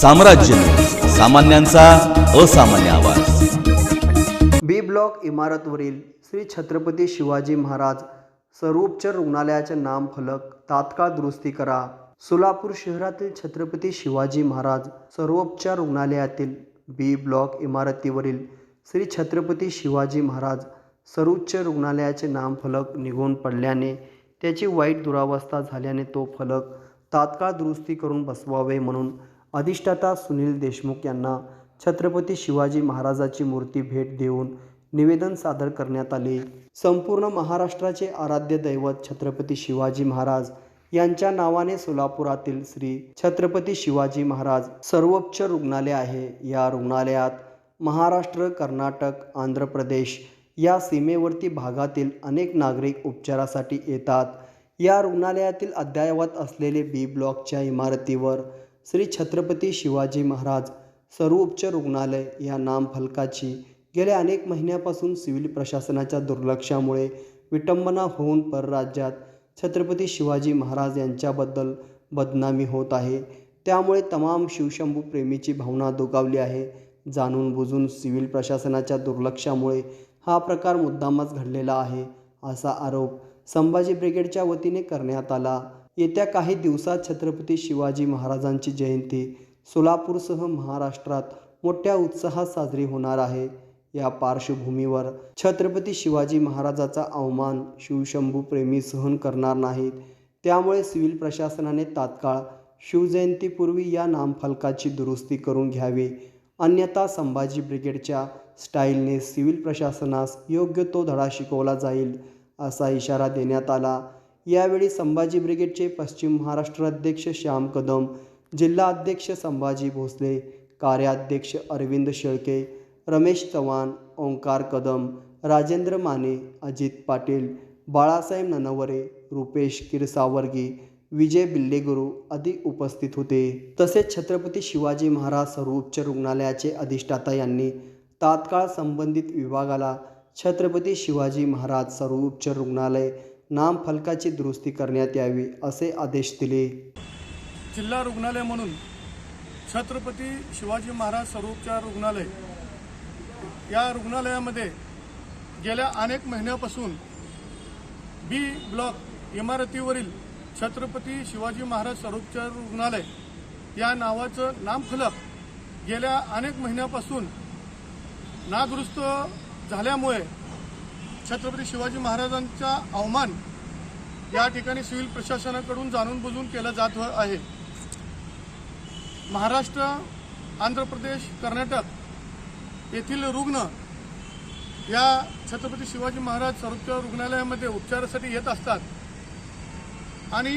साम्राज्य. सामान्यांचा असामान्य आवाज. बी ब्लॉक इमारतवरील श्री छत्रपती शिवाजी महाराज सर्वोपचार रुग्णालयाचे नामफलक तात्काळ दुरुस्ती करा. सोलापूर शहरातील छत्रपती शिवाजी महाराज सर्वोपचार रुग्णालयातील बी ब्लॉक इमारतीवरील श्री छत्रपती शिवाजी महाराज सर्वोच्च रुग्णालयाचे नामफलक निघून पडल्याने त्याची वाईट दुरावस्था झाल्याने तो फलक तात्काळ दुरुस्ती करून बसवावे म्हणून अधिष्ठाता सुनील देशमुख यांना छत्रपती शिवाजी महाराजाची मूर्ती भेट देऊन निवेदन सादर करण्यात आले. संपूर्ण महाराष्ट्राचे आराध्य दैवत छत्रपती शिवाजी महाराज यांच्या नावाने सोलापुरातील श्री छत्रपती शिवाजी महाराज सर्वोच्च रुग्णालय आहे. या रुग्णालयात महाराष्ट्र कर्नाटक आंध्र प्रदेश या सीमेवरती भागातील अनेक नागरिक उपचारासाठी येतात. या रुग्णालयातील अद्ययावत असलेले बी ब्लॉकच्या इमारतीवर श्री छत्रपती शिवाजी महाराज सर्वोपचार रुग्णालय या नामफलकाची गेल्या अनेक महिन्यापासून सिव्हिल प्रशासनाच्या दुर्लक्षामुळे विटंबना होऊन परराज्यात छत्रपती शिवाजी महाराज यांच्याबद्दल बदनामी होत आहे. त्यामुळे तमाम शिवशंभू प्रेमीची भावना दुखावली आहे. जाणून बुजून सिव्हिल प्रशासनाच्या दुर्लक्षामुळे हा प्रकार मुद्दामच घडलेला आहे असा आरोप संभाजी ब्रिगेडच्या वतीने करण्यात आला. येत्या काही दिवसात छत्रपती शिवाजी महाराजांची जयंती सोलापूरसह महाराष्ट्रात मोठ्या उत्साहात साजरी होणार आहे. या पार्श्वभूमीवर छत्रपती शिवाजी महाराजाचा अवमान शिवशंभू प्रेमी सहन करणार नाहीत. त्यामुळे सिव्हिल प्रशासनाने तात्काळ शिवजयंतीपूर्वी या नामफलकाची दुरुस्ती करून घ्यावी. अन्यथा संभाजी ब्रिगेडच्या स्टाईलने सिव्हिल प्रशासनास योग्य तो धडा शिकवला जाईल असा इशारा देण्यात आला. यावेळी संभाजी ब्रिगेडचे पश्चिम महाराष्ट्र अध्यक्ष श्याम कदम जिल्हा अध्यक्ष संभाजी भोसले कार्याध्यक्ष अरविंद शेळके रमेश चव्हाण ओंकार कदम राजेंद्र माने अजित पाटील बाळासाहेब ननवरे रुपेश किरसावर्गी विजय बिल्लेगुरू आदी उपस्थित होते. तसेच छत्रपती शिवाजी महाराज सर्वोच्च रुग्णालयाचे अधिष्ठाता यांनी तात्काळ संबंधित विभागाला छत्रपती शिवाजी महाराज सर्वोच्च रुग्णालय नामफलकाची दुरुस्ती करण्यात यावी असे आदेश दिले. जिल्हा रुग्णालय म्हणून छत्रपती शिवाजी महाराज स्वरूपच्या रुग्णालय. या रुग्णालयामध्ये गेल्या अनेक महिन्यापासून बी ब्लॉक इमारतीवरील छत्रपती शिवाजी महाराज स्वरूपच्या रुग्णालय या नावाचं नामफलक गेल्या अनेक महिन्यापासून नादुरुस्त झाल्यामुळे छत्रपती शिवाजी महाराजांचा अवमान या ठिकाणी सिव्हिल प्रशासनाकडून जाणून बुजून केला जात आहे. महाराष्ट्र आंध्र प्रदेश कर्नाटक येथील रुग्ण या छत्रपती शिवाजी महाराज सर्वोच्च रुग्णालयामध्ये उपचारासाठी येत असतात आणि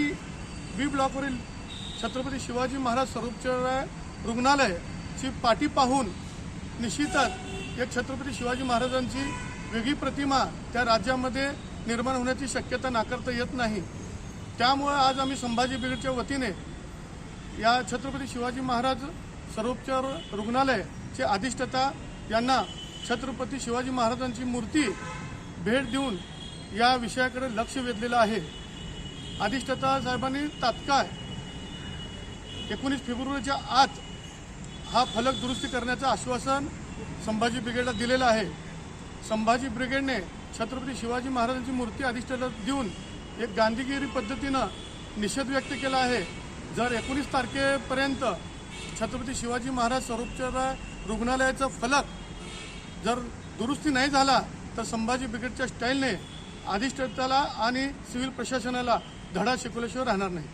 बी ब्लॉकवरील छत्रपती शिवाजी महाराज सर्वोपचार रुग्णालयाची पाठी पाहून निश्चितच एक छत्रपती शिवाजी महाराजांची वेगळी प्रतिमा त्या राज्यामध्ये निर्माण होण्याची शक्यता नाकारता येत नाही. त्यामुळे आज आम्ही संभाजी ब्रिगेडच्या वतीने या छत्रपती शिवाजी महाराज सर्वोपचार रुग्णालयाचे अधिष्ठता यांना छत्रपती शिवाजी महाराजांची मूर्ती भेट देऊन या विषयाकडे लक्ष वेधलेलं आहे. अधिष्ठता साहेबांनी तात्काळ एकोणीस फेब्रुवारीच्या आत हा फलक दुरुस्ती करण्याचं आश्वासन संभाजी ब्रिगेडला दिलेलं आहे. संभाजी ब्रिगेडने छत्रपती शिवाजी महाराजांची मूर्ती अधिष्ठाला देऊन एक गांधीगिरी पद्धतीनं निषेध व्यक्त केला आहे. जर एकोणीस तारखेपर्यंत छत्रपती शिवाजी महाराज स्वरूपच्या रुग्णालयाचा फलक जर दुरुस्ती नाही झाला तर संभाजी ब्रिगेडच्या स्टाईलने अधिष्ठाताला आणि सिव्हिल प्रशासनाला धडा शिकवल्याशिवाय राहणार नाही.